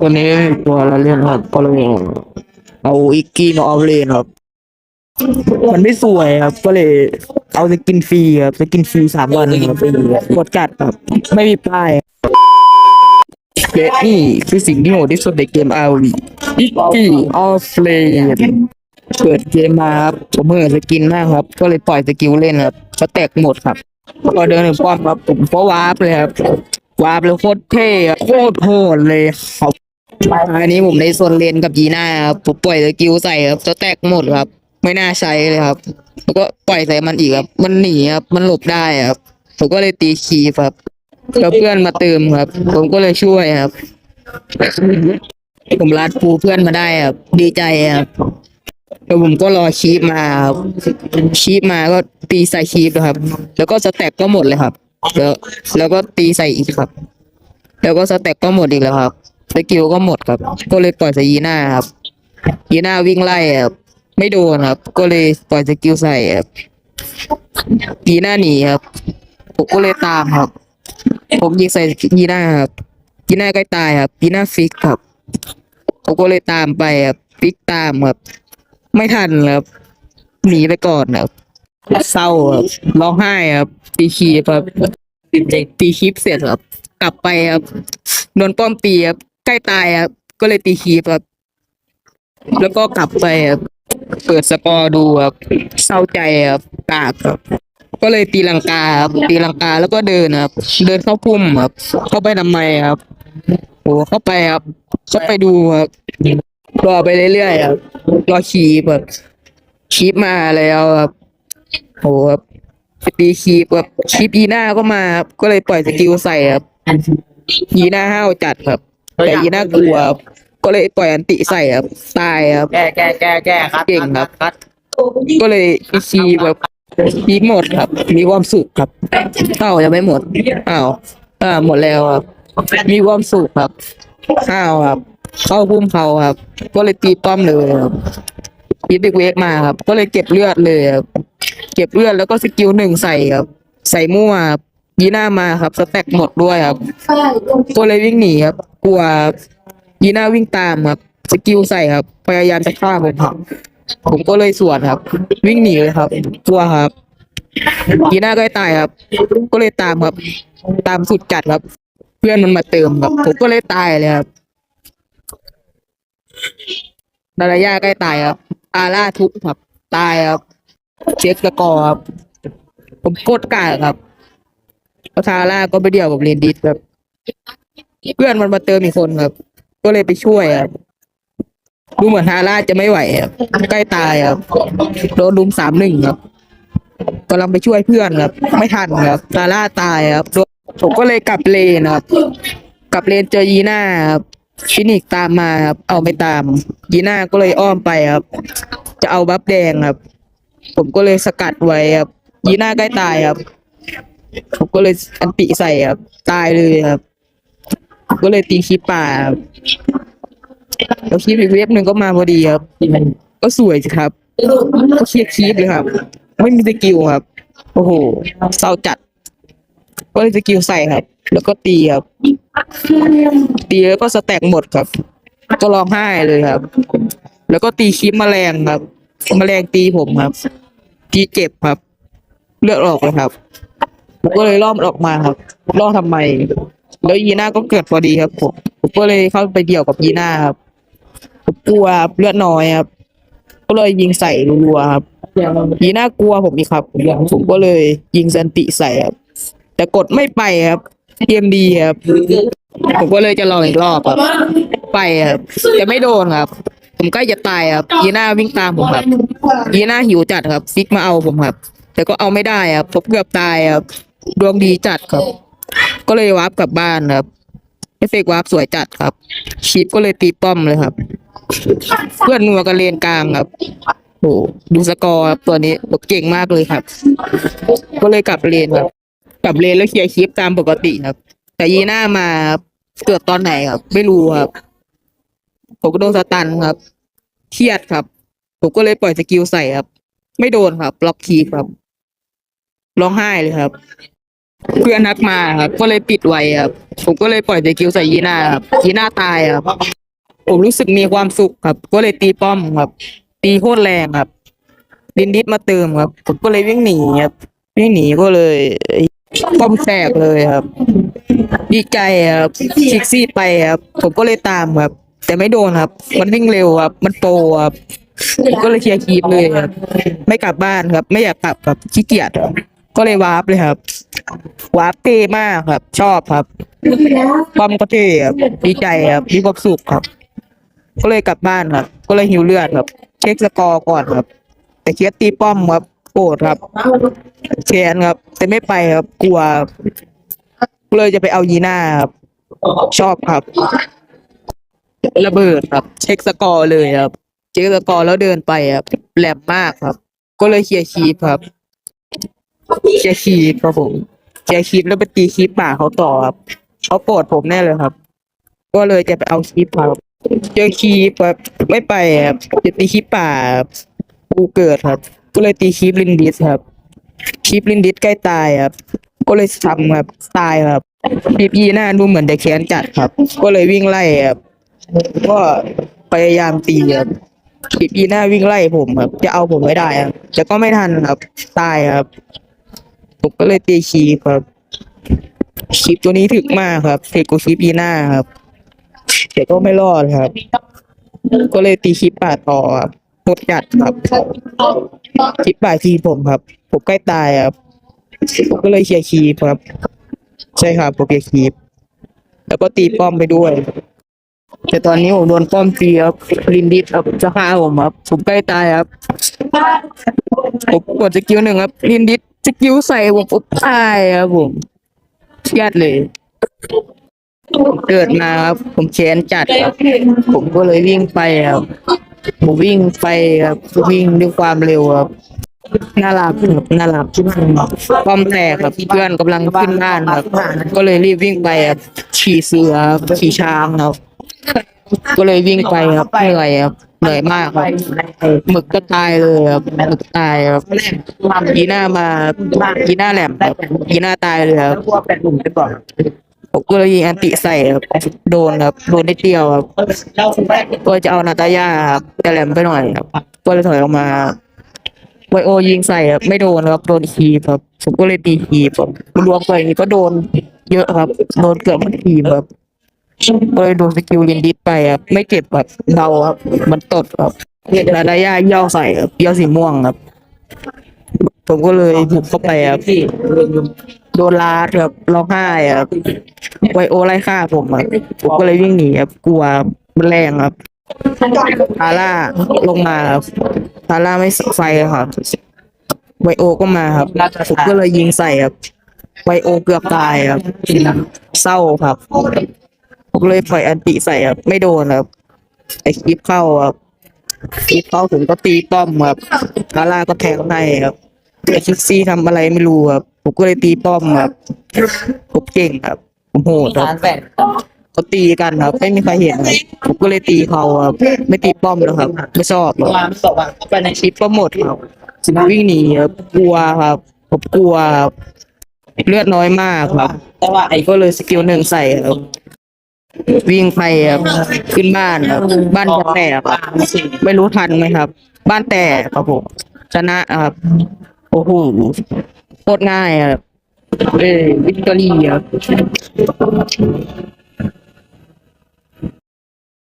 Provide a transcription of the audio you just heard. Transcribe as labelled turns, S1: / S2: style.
S1: ตัวนี้ไม่มีตัวอะไรเล่นครับก็เลยเอาอิกกี้มาเอาเลนครับ มันไม่สวยครับ ก็เลยเอาสกินฟรีครับสกินฟรีสามวันครับฟรีกดจัดครับ ไม่มีป้ายและนี่คือสิ่งที่โหดที่สุดในเกม RV อิกกี้ออฟเลนเปิดเกมมาครับผมเมื่อสกินมากครับ ก็เลยปล่อยสกิลเล่นครับสแตกหมดครับพอเดินถึงป้อมครับผมก็วาร์ปเลยครับ วาร์ปเลยโคตรเท่อะโคตรโหดเลยครับอันนี้ผมในโซนเลนกับยีน่าครับผมปล่อยสกิลใส่ครับจะแตกหมดครับ ไม่น่าใช้เลยครับ แล้วก็ปล่อยใส่มันอีกครับ มันหนีครับ มันหลบได้ครับ ผมก็เลยตีคีฟครับแล้วเพื่อนมาเติมครับ ผมก็เลยช่วยครับ ผมรัดปูเพื่อนมาได้ครับ ดีใจครับแล้วผมก็รอคีฟมาครับคีฟมาก็ตีใส่คีฟครับ แล้วก็สแต็กก็หมดเลยครับ แล้วแล้วก็ตีใส่อีกครับ แล้วก็สแต็กก็หมดอีกแล้วครับสกิลก็หมดครับ ก็เลยปล่อยใส่ยีน่าครับ ยีน่าวิ่งไล่ครับไม่โดนครับ ก็เลยปล่อยสกิลใส่ครับยีน่าหนีครับผมก็เลยตามครับ ผมยิงใส่ยีน่าครับยีน่าใกล้ตายครับยีน่าฟิกครับผมก็เลยตามไปครับฟิกตามครับไม่ทันครับหนีไปก่อนครับเศร้าครับร้องไห้ครับตีคีครับ ตีคีบเสร็จครับ กลับไปครับโดนป้อมตีครับใกล้ตายครับก็เลยตีคีบครับ แล้วก็กลับไปครับเปิดสกอร์ดูครับเศร้าใจครับกากครับ ก็เลยตีลังกาครับตีลังกาแล้วก็เดินครับ เดินเข้าพุ่มครับ เข้าไปทำไมครับโอ้เข้าไปครับเข้าไปดูครับรอไปเรื่อยๆครับรอคีบแบบคีบมาแล้วครับโอ้ครับ ตีคีบแบบคีบยีน่าก็มาครับก็เลยปล่อยสกิลใส่ครับยีน่าห้าวจัดครับ แต่ยีน่ากลัวครับก็เลยปล่อยอันติใส่ครับตายครับ
S2: แก้แก้แก้แก้ครับ
S1: เก่งครับ
S2: คัด
S1: ก็เลยคีแบบคีหมดครับ มีความสุขครับอ้าวยังไม่หมดอ้าวอ่าหมดแล้วครับ มีความสุขครับข้าวครับ เข้าพุ่มเขาครับ ก็เลยตีป้อมเลยครับตีบิ๊กเวกมาครับ ก็เลยเก็บเลือดเลยครับ เก็บเลือดแล้วก็สกิลหนึ่งใส่ครับ ใส่มั่วครับยีน่ามาครับสแต็กหมดด้วยครับก็เลยวิ่งหนีครับ กลัวยีน่าวิ่งตามครับสกิลใส่ครับ พยายามจะฆ่าผมครับ ผมก็เลยสวนครับ วิ่งหนีเลยครับ กลัวครับยีน่าก็ตายครับ ก็เลยตามครับ ตามสุดจัดครับ เพื่อนมันมาเติมครับ ผมก็เลยตายเลยครับดารายาใกล้ตายครับอาร่าทุบครับ ตายครับ เช็คสกอร์ครับ ผมโคตรกล้าครับแล้วทาร่าก็ไปเดี่ยวกับเรนดิสครับ เพื่อนมันมาเติมอีกคนครับ ก็เลยไปช่วยครับดูเหมือนทาร่าจะไม่ไหวครับใกล้ตายครับโดนลุมสามหนึ่งครับกำลังไปช่วยเพื่อนครับ ไม่ทันครับทาร่าตายครับผมก็เลยกลับเลนครับ กลับเลนเจอยีน่าครับฟินิกตามมาครับเอาไม่ตาม ยีน่าก็เลยอ้อมไปครับ จะเอาบัฟแดงครับ ผมก็เลยสกัดไว้ครับยีหน่าใกล้ตายครับ ผมก็เลยอันติใส่ครับ ตายเลยครับก็เลยตีคีปป่าครับแล้วคีปอีกเว็บหนึ่งก็มาพอดีครับ ก็สวยสิครับก็เคลียร์คีปเลยครับ ไม่มีสกิลครับ โอ้โหเศร้าจัด ก็เลยสกิลใส่ครับ แล้วก็ตีครับ ตีแล้วก็สแต็กหมดครับ ก็ร้องไห้เลยครับ แล้วก็ตีคีปแมลงครับแมลงตีผมครับ ตีเจ็บครับ เลือดออกเลยครับผมก็เลยล่อมันออกมาครับล่อทำไม แล้วยีน่าก็เกิดพอดีครับผมผมก็เลยเข้าไปเดี่ยวกับยีน่าครับผมกลัวครับเลือดน้อยครับ ก็เลยยิงใส่รัวๆครับยีน่ากลัวผมอีกครับผมก็เลยยิงสันติใส่ครับ แต่กดไม่ไปครับเกมดีครับผมก็เลยจะลองอีกรอบครับ ไปครับแต่ไม่โดนครับ ผมใกล้จะตายครับยีน่าวิ่งตามผมครับยีน่าหิวจัดครับฟิกมาเอาผมครับ แต่ก็เอาไม่ได้ครับผมเกือบตายครับดวงดีจัดครับ ก็เลยวาร์ปกลับบ้านครับเอฟเฟกต์วาร์ปสวยจัดครับชีปก็เลยตีป้อมเลยครับ เพื่อนนัวกันเลนกลางครับโอ้ดูสกอร์ครับตัวนี้บอกเก่งมากเลยครับ ก็เลยกลับเลนครับ กลับเลนแล้วเคลียร์คลิปตามปกติครับ แต่ยีน่ามาครับเกิดตอนไหนครับ ไม่รู้ครับ ผมก็โดนสตันครับ เครียดครับ ผมก็เลยปล่อยสกิลใส่ครับ ไม่โดนครับล็อกคีครับ ร้องไห้เลยครับ เพื่อนนักมาครับ ก็เลยปิดไว้ครับ ผมก็เลยปล่อยสกิลใส่ยีน่าครับยีน่าตายครับ ผมรู้สึกมีความสุขครับ ก็เลยตีป้อมครับ ตีโคตรแรงครับ ดินดิดมาเติมครับ ผมก็เลยวิ่งหนีครับวิ่งหนีก็เลยป้อมแตกเลยครับ ดีใจครับชิกซี่ไปครับ ผมก็เลยตามครับ แต่ไม่โดนครับ มันวิ่งเร็วครับ มันโปรครับผมก็เลยเคลียร์คีบเลยครับ ไม่กลับบ้านครับ ไม่อยากกลับครับขี้เกียจครับก็เลยวาร์ปเลยครับ วาร์ปเท่มากครับ ชอบครับป้อมก็เท่ครับดีใจครับมีความสุขครับ ก็เลยกลับบ้านครับ ก็เลยหิวเลือดครับ เช็คสกอร์ก่อนครับ แต่เคสตีป้อมครับโกรธครับแชนครับ แต่ไม่ไปครับ กลัวก็เลยจะไปเอายีน่าครับ ชอบครับ ระเบิดครับ เช็คสกอร์เลยครับ เช็คสกอร์แล้วเดินไปครับแหลมมากครับ ก็เลยเคลียร์คีปครับเคลียร์คีปครับผมเคลียร์คีปแล้วไปตีคีปป่าเขาต่อครับเขาโกรธผมแน่เลยครับ ก็เลยจะไปเอาคีปครับเจอคีปครับไม่ไปครับจะตีคีปป่าครับกูเกิดครับ ก็เลยตีคีปลินดิสครับคีปลินดิสใกล้ตายครับ ก็เลยทำครับตายครับคีปยีหน้าดูเหมือนจะแค้นจัดครับ ก็เลยวิ่งไล่ครับ ก็พยายามตีครับคีปยีหน้าวิ่งไล่ผมครับ จะเอาผมไม่ได้ครับแต่ก็ไม่ทันครับ ตายครับ ผมก็เลยตีคีปครับคีปตัวนี้ถึกมากครับถึกกว่าคีปีหน้าครับแต่ก็ไม่รอดครับ ก็เลยตีคลิปป่าต่อครับหมดจัดครับคลิปป่าทีผมครับ ผมใกล้ตายครับผมก็เลยเคลียร์คีปครับ ใช่ครับผมเคลียร์คีปแล้วก็ตีป้อมไปด้วย แต่ตอนนี้ผมโดนป้อมตีครับลินดิสครับจะฆ่าผมครับผมใกล้ตายครับผมกดสกิลหนึ่งครับลินดิสสกิลใส่ผมผมตายครับผมเครียดเลยเกิดมาครับ ผมแค้นจัดครับผมก็เลยวิ่งไปครับ ผมวิ่งไปครับวิ่งด้วยความเร็วครับน่ารักครับน่ารักป้อมแตกครับเพื่อนกำลังขึ้นบ้านครับ ก็เลยรีบวิ่งไปครับขี่เสือขี่ช้างครับ ก็เลยวิ่งไปครับเหนื่อยครับเหนื่อยมากครับหมึกก็ตายเลยครับหมึกตายครับยีน่ามายีน่าแหลมครับยีน่าตายเลยครับ
S2: พวกเป็นหนุ่มไปก่อน
S1: ผมก็เลยยิงอันติใส่ครับโดนครับโดนนิดเดียวครับ
S2: ก็
S1: จะเอานาตาย่าครับแต่แหลมไปหน่อยครับก็เลยถอยออกมาไวโอยิงใส่ครับไม่โดนครับโดนคีบครับผมก็เลยตีคีบครับรวมไปก็โดนเยอะครับโดนเกือบหมดทีมครับ ก็เลยโดนสกิลลินดิสไปครับไม่เจ็บแบบเบาครับ มันตดครับนาตาย่าย่อใส่ครับย่อสีม่วงครับ ผมก็เลยบุกเข้าไปครับโดนลาดครับร้องไห้ครับไวโอไล่ฆ่าผมครับผมก็เลยวิ่งหนีครับกลัวมันแรงครับทาร่าลงมาครับทาร่าไม่ไฟครับไวโอก็มาครับผมก็เลยยิงใส่ครับไวโอเกือบตายครับเศร้าครับ เลยปล่อยอันติใส่ครับไม่โดนครับไอคลิปเข้าครับคลิปเข้าผมก็ตีป้อมครับทาร่าก็แทงให้ครับไอคิกซี่ทำอะไรไม่รู้ครับผมก็เลยตีป้อมครับผมเก่งครับผมโหดครับ
S2: ร้านแบน
S1: เขาตีกันครับ ไม่มีใครเห็นครับผมก็เลยตีเขาครับไม่ตีป้อมแล้วครับ ไม่ชอบครับ
S2: วางสองวางเข้าไปใน
S1: ชิปก็หมดครับวิ่งหนีครับกลัวครับผมกลัวครับเลือดน้อยมากครับ
S2: แต่ว่าไอ้
S1: ก็เลยสกิลหนึ่งใส่ครับ วิ่งไปครับขึ้นบ้านครับบ้านจะแตกครับไม่รู้ทันไหมครับ บ้านแตกครับผมชนะครับโอ้โหโคตรง่ายครับเออวิกตอรี่ครับ